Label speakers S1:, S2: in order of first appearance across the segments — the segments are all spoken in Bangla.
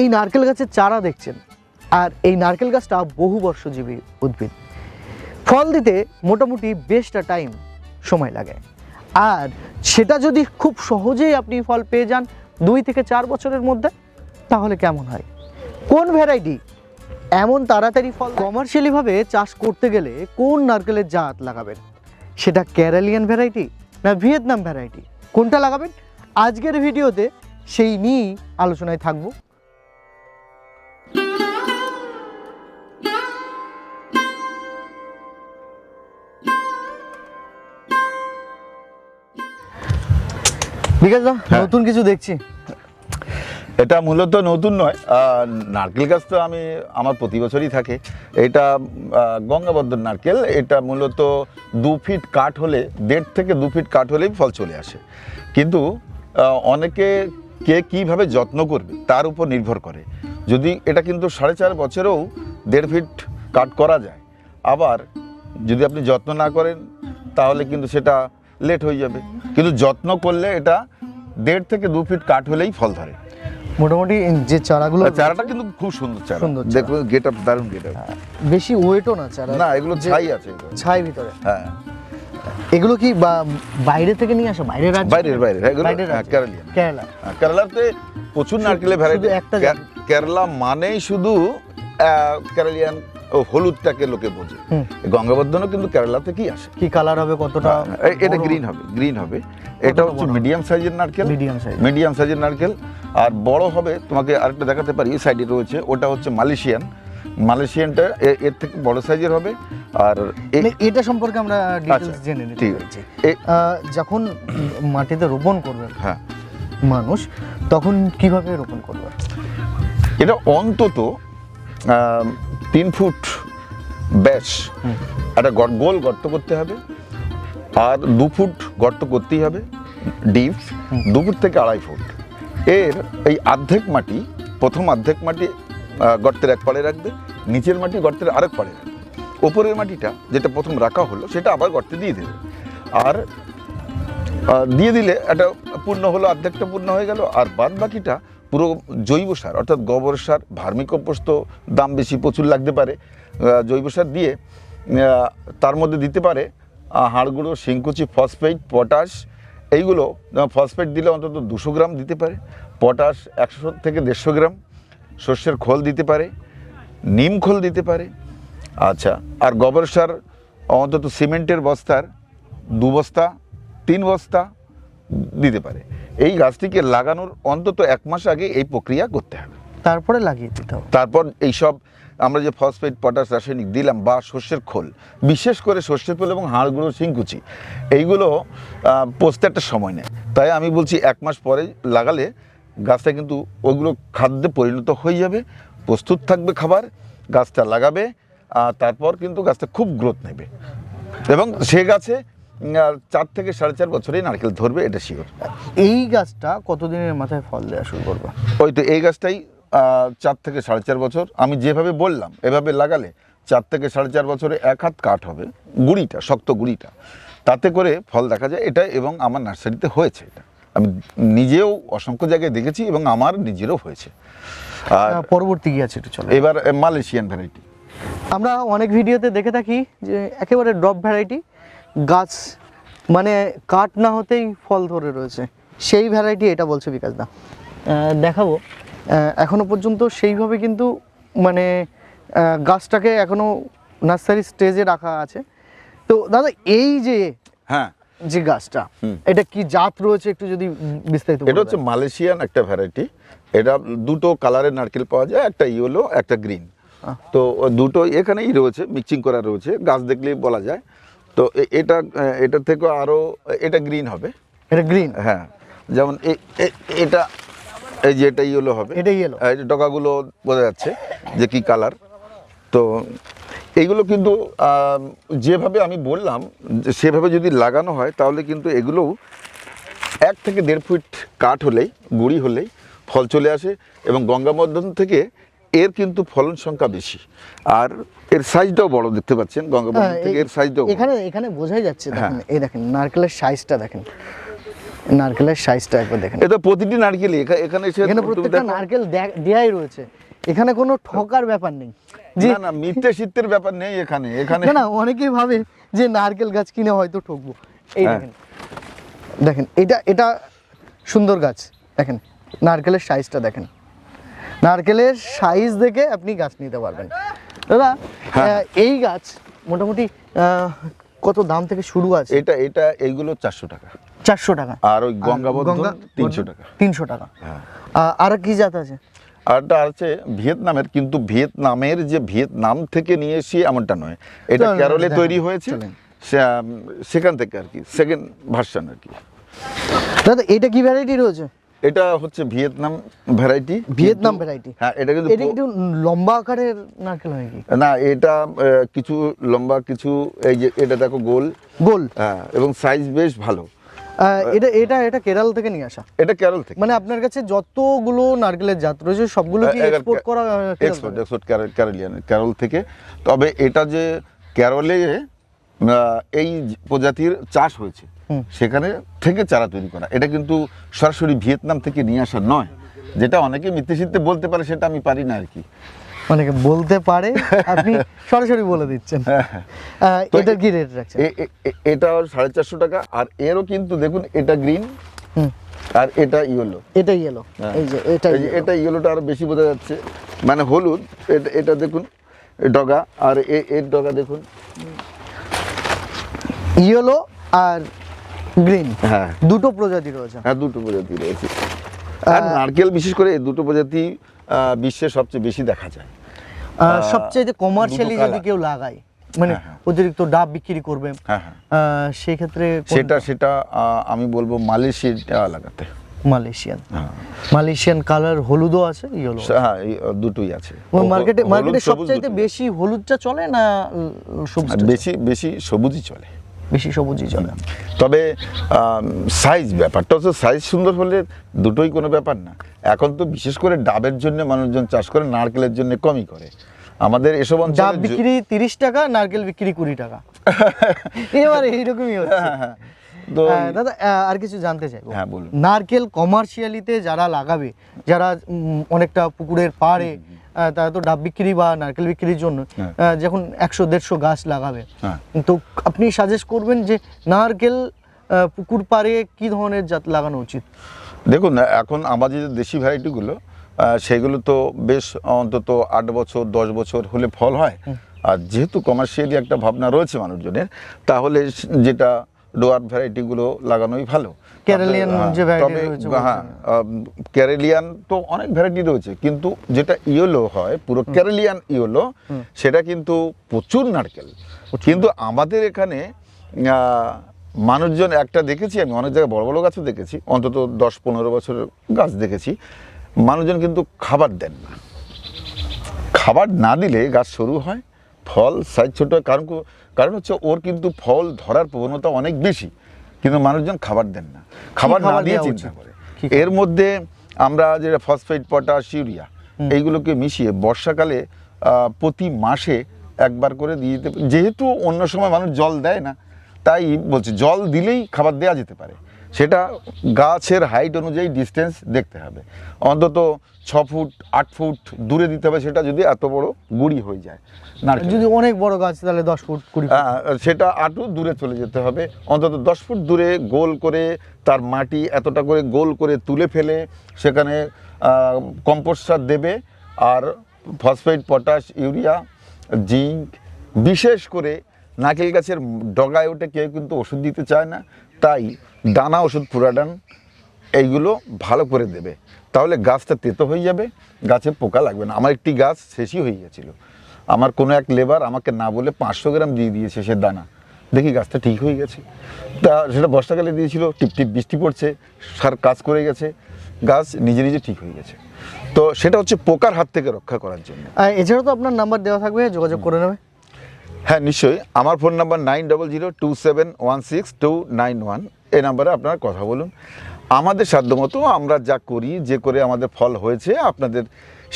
S1: এই নারকেল গাছের চারা দেখছেন। আর এই নারকেল গাছটা বহু বর্ষজীবী উদ্ভিদ। ফল দিতে মোটামুটি বেশটা টাইম সময় লাগে। আর সেটা যদি খুব সহজেই আপনি ফল পেয়ে যান দুই থেকে চার বছরের মধ্যে, তাহলে কেমন হয়? কোন ভ্যারাইটি এমন তাড়াতাড়ি ফল কমার্শিয়ালিভাবে চাষ করতে গেলে কোন নারকেলের জাত লাগাবেন? সেটা ক্যারালিয়ান ভ্যারাইটি না ভিয়েতনাম ভ্যারাইটি কোনটা লাগাবেন? আজকের ভিডিওতে সেই নিয়েই আলোচনায় থাকব। বিকাশ দা
S2: হ্যাঁ।
S1: নতুন কিছু দেখছি।
S2: এটা মূলত নতুন নয়। নারকেল গাছ তো আমি আমার প্রতি বছরই থাকে। এটা আহ, গঙ্গাবর্ধন নারকেল। এটা মূলত দু ফিট কাঠ হলে দেড় থেকে দু ফিট কাঠ হলেই ফল চলে আসে। কিন্তু অনেকে কে কীভাবে যত্ন করবে তার উপর নির্ভর করে। যদি এটা কিন্তু সাড়ে চার বছরেও দেড় ফিট কাট করা যায় আবার যদি আপনি যত্ন না করেন তাহলে কিন্তু সেটা লেট হয়ে যাবে। কিন্তু যত্ন করলে এটা দেড় থেকে দু ফিট কাঠ হলেই ফল ধরে।
S1: মোটামুটি যে চারাগুলো
S2: চারাটা কিন্তু খুব সুন্দর চারা।
S1: সুন্দর।
S2: দেখুন গেট আপ দারুণ গেট আপ
S1: বেশি ওয়েটও না চারা।
S2: না এগুলো ছাই আছে এগুলো।
S1: ছাই ভিতরে।
S2: হ্যাঁ।
S1: এগুলো কি বাইরে থেকে নিয়ে আসা? বাইরে রাজ্য?
S2: বাইরের বাইরে এগুলো
S1: বাইরের
S2: হ্যাঁ? কেরালিয়ান
S1: কেরালা।
S2: হ্যাঁ, কেরালাতে প্রচুর নারকেলের ভ্যারাইটি
S1: একটা?
S2: কেরালা মানেই শুধু কেরালিয়ান ও হলুদটাকে লোকে বোঝে। গঙ্গাবর্ধনও কিন্তু কেরালা থেকেই আসে।
S1: কি কালার হবে কতটা
S2: এটা গ্রিন হবে? গ্রিন হবে। এটা হচ্ছে মিডিয়াম সাইজের নারকেল।
S1: মিডিয়াম সাইজ
S2: মিডিয়াম সাইজের নারকেল। আর বড় হবে তোমাকে আরেকটা দেখাতে পারি এই সাইডে রয়েছে ওটা হচ্ছে মালয়েশিয়ান। মালয়েশিয়ানটা এর থেকে বড় সাইজের হবে। আর
S1: মানে এটা সম্পর্কে আমরা ডিটেলস
S2: আচ্ছা,
S1: জেনে নিতে চাইছি যখন মাটিতে রোপণ করবে
S2: হ্যাঁ।
S1: মানুষ তখন কীভাবে রোপণ করবে
S2: এটা অন্তত তিন ফুট ব্যাস। একটা গোল গর্ত করতে হবে। আর দু ফুট গর্ত করতেই হবে ডিপ। দু ফুট থেকে আড়াই ফুট। এর এই অর্ধেক মাটি প্রথম অর্ধেক মাটি গর্তের এক পাড়ে রাখবে। নিচের মাটি গর্তের আরেক পাড়ে রাখবে। ওপরের মাটিটা যেটা প্রথম রাখা হলো সেটা আবার গর্তে দিয়ে দেবে। আর দিয়ে দিলে একটা পূর্ণ হলো অর্ধেকটা পূর্ণ হয়ে গেল। আর বাদ বাকিটা পুরো জৈব সার অর্থাৎ গোবর সার ভার্মিকম্পোস্ট দাম বেশি প্রচুর লাগতে পারে জৈব সার দিয়ে তার মধ্যে দিতে পারে আহ, হাড়গুঁড়ো শিংকুচি ফসফেট পটাশ এইগুলো ফসফেট দিলে অন্তত দুশো গ্রাম দিতে পারে পটাশ একশো থেকে দেড়শো গ্রাম শস্যের খোল দিতে পারে নিম খোল দিতে পারে আচ্ছা আর গোবর সার অন্তত সিমেন্টের বস্তার দু বস্তা তিন বস্তা দিতে পারে। এই গাছটিকে লাগানোর অন্তত এক মাস আগে এই প্রক্রিয়া করতে হবে।
S1: তারপরে লাগিয়ে দিতে হবে।
S2: তারপর এইসব আমরা যে ফসফেট পটাশ রাসায়নিক দিলাম বা শস্যের খোল বিশেষ করে শস্যের খোল এবং হাড়গুঁড়ো শিংকুচি এইগুলো পচতে একটা সময় নেয়। তাই আমি বলছি এক মাস পরে লাগালে গাছটা কিন্তু ওইগুলো খাদ্যে পরিণত হয়ে যাবে প্রস্তুত থাকবে খাবার গাছটা লাগাবে আর তারপর কিন্তু গাছটা খুব গ্রোথ নেবে। এবং সে গাছে চার থেকে সাড়ে চার বছরেই নারকেল ধরবে এটা শিওর
S1: এই গাছটা কতদিনের মাথায় ফল দেওয়া শুরু করবে?
S2: ওই তো এই গাছটাই চার থেকে সাড়ে চার বছর। আমি যেভাবে বললাম এভাবে লাগালে চার থেকে সাড়ে চার বছরে এক হাত কাঠ হবে গুড়িটা শক্ত গুড়িটা। তাতে করে ফল দেখা যায় এটা এবং আমার নার্সারিতে হয়েছে এটা। আমি নিজেও অসংখ্য জায়গায় দেখেছি এবং আমার নিজেরও হয়েছে। আর
S1: পরবর্তী কি আছে একটু চলো।
S2: এবার মালয়েশিয়ান ভ্যারাইটি
S1: আমরা অনেক ভিডিওতে দেখে থাকি যে একেবারে ড্রপ ভ্যারাইটি গাছ মানে কাট না হতেই ফল ধরে রয়েছে। সেই ভ্যারাইটি এটা বলছে বিকাশ দা দেখাবো। এখনও পর্যন্ত সেইভাবে কিন্তু মানে গাছটাকে এখনও নার্সারি স্টেজে রাখা আছে। তো দাদা এই যে
S2: হ্যাঁ।
S1: যে গাছটা এটা কি জাত রয়েছে একটু যদি বিস্তারিত
S2: এটা হচ্ছে মালয়েশিয়ান একটা ভ্যারাইটি এটা দুটো কালারের নারকেল পাওয়া যায় একটা ইয়েলো একটা গ্রিন তো দুটো এখানেই রয়েছে মিক্সিং করা রয়েছে। গাছ দেখলেই বলা যায়। তো এটা এটার থেকে আরও এটা গ্রিন হবে।
S1: এটা গ্রিন
S2: হ্যাঁ। যেমন এটা এই যে এটা ইয়েলো হবে।
S1: এটা yellow।
S2: এই যে ডগাগুলো বোঝা যাচ্ছে যে কি কালার তো এইগুলো কিন্তু যেভাবে আমি বললাম যে সেভাবে যদি লাগানো হয় তাহলে কিন্তু এগুলোও এক থেকে দেড় ফুট কাঠ হলেই গুড়ি হলেই ফল চলে আসে এবং গঙ্গাবর্ধন থেকে এর কিন্তু ফলন সংখ্যা বেশি। আর এর সাইজটাও বড় দেখতে পাচ্ছেন? গঙ্গাবর্ধন
S1: হ্যাঁ,
S2: থেকে এর সাইজটাও
S1: এখানে এখানে বোঝাই যাচ্ছে দেখেন
S2: হ্যাঁ।
S1: এই দেখেন নারকেলের সাইজটা দেখেন। নারকেলের সাইজটা একবার দেখেন।
S2: এটা প্রতিটি নারকেল এখানে এসে
S1: এখানে প্রত্যেকটা নারকেল দেয়াই রয়েছে। এখানে কোনো ঠকার ব্যাপার নেই। যে
S2: না না মিথ্যে শীতের ব্যাপার নেই এখানে এখানে।
S1: না না অনেকেই ভাবে যে নারকেল গাছ কিনে হয়তো ঠকবো। এই
S2: হ্যাঁ।
S1: দেখেন দেখেন এটা এটা সুন্দর গাছ দেখেন নারকেলের সাইজটা দেখেন। নারকেলের সাইজ দেখে আপনি গাছ নিতে পারবেন। দাদা
S2: হ্যাঁ।
S1: এই গাছ মোটামুটি কত দাম থেকে শুরু আছে?
S2: এটা এটা এইগুলো চারশো টাকা।
S1: চারশো টাকা।
S2: আর ওই গঙ্গাবর্ধন তিনশো টাকা।
S1: তিনশো টাকা।
S2: হ্যাঁ।
S1: আর কি জাত আছে?
S2: আরটা আছে ভিয়েতনামের কিন্তু ভিয়েতনামের যে ভিয়েতনাম থেকে নিয়ে এসে এমনটা নয়। এটা কেরলে তৈরি হয়েছে। সেখান থেকে আর কি সেকেন্ড ভার্সন আর কি।
S1: দাদা এটা কি ভ্যারাইটি রয়েছে?
S2: এটা হচ্ছে ভিয়েতনাম ভ্যারাইটি
S1: ভিয়েতনাম ভ্যারাইটি
S2: হ্যাঁ এটা কিন্তু
S1: এটা একটু লম্বা আকারের নারকেল হয় কি?
S2: না এটা কিছু লম্বা কিছু এই যে এটা দেখো গোল।
S1: গোল?
S2: হ্যাঁ এবং সাইজ বেশ ভালো।
S1: এটা এটা এটা কেরাল থেকে নিয়ে আসা?
S2: এটা কেরল থেকে।
S1: মানে আপনার কাছে যতগুলো নারকেলের জাত রয়েছে সবগুলো কি এক্সপোর্ট করা কেরাল
S2: এক্সপোর্ট? এক্সপোর্ট ক্যারোলিয়ান ক্যারল থেকে। তবে এটা যে ক্যারলে আহ, এই প্রজাতির চাষ হয়েছে। সেখানে থেকে চারা তৈরি করা। এটা কিন্তু সরাসরি ভিয়েতনাম থেকে নিয়ে আসা নয়। যেটা অনেকে মিথ্যে বলতে পারে সেটা আমি পারি না আর কি।
S1: অনেকে বলতে পারে আপনি সরাসরি বলে দিচ্ছেন।
S2: হ্যাঁ, তো
S1: এটার কি রেট রাখছেন?
S2: এটা সাড়ে চারশো টাকা আর এরও কিন্তু দেখুন এটা গ্রিন আর এটা ইয়েলো
S1: এটা ইয়েলো
S2: হ্যাঁ।
S1: এই যে এটা
S2: এটা ইয়েলোটা আরও বেশি বোঝা যাচ্ছে। মানে হলুদ এটা এটা দেখুন ডগা আর এর ডগা দেখুন।
S1: ইয়েলো আর গ্রিন।
S2: হ্যাঁ।
S1: দুটো প্রজাতি রয়েছে।
S2: হ্যাঁ দুটো প্রজাতি রয়েছে। আর নারকেল বিশেষ করে দুটো প্রজাতি বিশ্বে সবচেয়ে বেশি দেখা যায়।
S1: সবচেয়ে কমার্শিয়ালি যদি কেউ লাগায় মানে
S2: হ্যাঁ, হ্যাঁ।
S1: অতিরিক্ত ডাব বিক্রি করবে
S2: হ্যাঁ হ্যাঁ।
S1: আহ, সেই ক্ষেত্রে
S2: সেটা সেটা আমি বলব মালয়েশিয়া লাগাতে।
S1: মালয়েশিয়ান। মালয়েশিয়ান কালার হলুদও আছে ইয়েলো
S2: হ্যাঁ দুটোই আছে।
S1: মার্কেটে মার্কেটে সবচাইতে বেশি হলুদটা চলে না সবুজ
S2: বেশি বেশি সবুজই চলে।
S1: বেশি সবুজই চলে।
S2: তবে সাইজ ব্যাপারটা হচ্ছে সাইজ সুন্দর হলে দুটোই কোনো ব্যাপার না। এখন তো বিশেষ করে ডাবের জন্য মানুষজন চাষ করে নারকেলের জন্য কমই করে। আমাদের এসব
S1: ডাব
S2: অঞ্চলে
S1: বিক্রি তিরিশ টাকা নারকেল বিক্রি কুড়ি টাকা। এবার এইরকমই হচ্ছে।
S2: হ্যাঁ, হ্যাঁ। তো
S1: দাদা আর কিছু জানতে চাই
S2: হ্যাঁ, বলুন।
S1: নারকেল কমার্শিয়ালিতে যারা লাগাবে যারা অনেকটা পুকুরের পাড়ে তারা তো ডাব বিক্রি বা নারকেল বিক্রির জন্য
S2: হ্যাঁ।
S1: যখন একশো দেড়শো গাছ লাগাবে
S2: হ্যাঁ।
S1: তো আপনি সাজেস্ট করবেন যে নারকেল পুকুর পাড়ে কি ধরনের জাত লাগানো উচিত
S2: দেখুন এখন আমাদের যে দেশি ভ্যারাইটিগুলো সেগুলো তো বেশ অন্তত আট বছর দশ বছর হলে ফল হয় আর যেহেতু কমার্শিয়ালি একটা ভাবনা রয়েছে মানুষজনের তাহলে যেটা ডোয়ার ভ্যারাইটিগুলো লাগানোই ভালো। হ্যাঁ,
S1: যে variety
S2: তবে হ্যাঁ ক্যারেলিয়ান তো অনেক ভ্যারাইটি রয়েছে কিন্তু যেটা ইয়েলো হয় পুরো ক্যারেলিয়ান ইয়েলো সেটা কিন্তু প্রচুর নারকেল। কিন্তু আমাদের এখানে মানুষজন একটা দেখেছি আমি অনেক জায়গায় বড় বড় গাছও দেখেছি অন্তত দশ পনেরো বছরের গাছ দেখেছি মানুষজন কিন্তু খাবার দেন না। খাবার না দিলে গাছ সরু হয় ফল সাইজ ছোট কারণ কারণ হচ্ছে ওর কিন্তু ফল ধরার প্রবণতা অনেক বেশি। কিন্তু মানুষজন খাবার দেন না। খাবার না দিয়ে চিন্তা করে। এর মধ্যে আমরা যেটা ফসফেট পটাশ ইউরিয়া এইগুলোকে মিশিয়ে বর্ষাকালে প্রতি মাসে একবার করে দিয়ে দিতে যেহেতু অন্য সময় মানুষ জল দেয় না তাই বলছে জল দিলেই খাবার দেওয়া যেতে পারে। সেটা গাছের হাইট অনুযায়ী ডিস্টেন্স দেখতে হবে। অন্তত ছ ফুট আট ফুট দূরে দিতে হবে সেটা যদি এত বড় গুড়ি হয়ে যায়। নারকেল।
S1: যদি অনেক বড় গাছ তাহলে দশ ফুট কুড়ি
S2: হ্যাঁ, সেটা আটু দূরে চলে যেতে হবে। অন্তত দশ ফুট দূরে গোল করে তার মাটি এতটা করে গোল করে তুলে ফেলে সেখানে কম্পোস্ট সার দেবে আর ফসফেট পটাশ ইউরিয়া জিঙ্ক বিশেষ করে নারকেল গাছের ডগায় ওঠে কেউ কিন্তু ওষুধ দিতে চায় না তাই দানা ওষুধ পুরাডান এইগুলো ভালো করে দেবে। তাহলে গাছটা তেতো হয়ে যাবে গাছে পোকা লাগবে না। আমার একটি গাছ শেষই হয়ে গেছিল। আমার কোনো এক লেবার আমাকে না বলে পাঁচশো গ্রাম দিয়ে দিয়েছে সে দানা। দেখি গাছটা ঠিক হয়ে গেছে। তা সেটা বর্ষাকালে দিয়েছিল টিপ টিপ বৃষ্টি পড়ছে সার কাজ করে গেছে গাছ নিজে নিজে ঠিক হয়ে গেছে। তো সেটা হচ্ছে পোকার হাত থেকে রক্ষা করার জন্য।
S1: এছাড়াও তো আপনার নাম্বার দেওয়া থাকবে যোগাযোগ করে নেবে।
S2: হ্যাঁ নিশ্চয়ই। আমার phone number nine double zero two seven one six two nine one. এই নাম্বারে আপনারা কথা বলুন। আমাদের সাধ্যমতো আমরা যা করি যে করে আমাদের ফল হয়েছে আপনাদের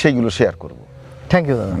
S2: সেইগুলো শেয়ার করব।
S1: থ্যাংক ইউ দাদা।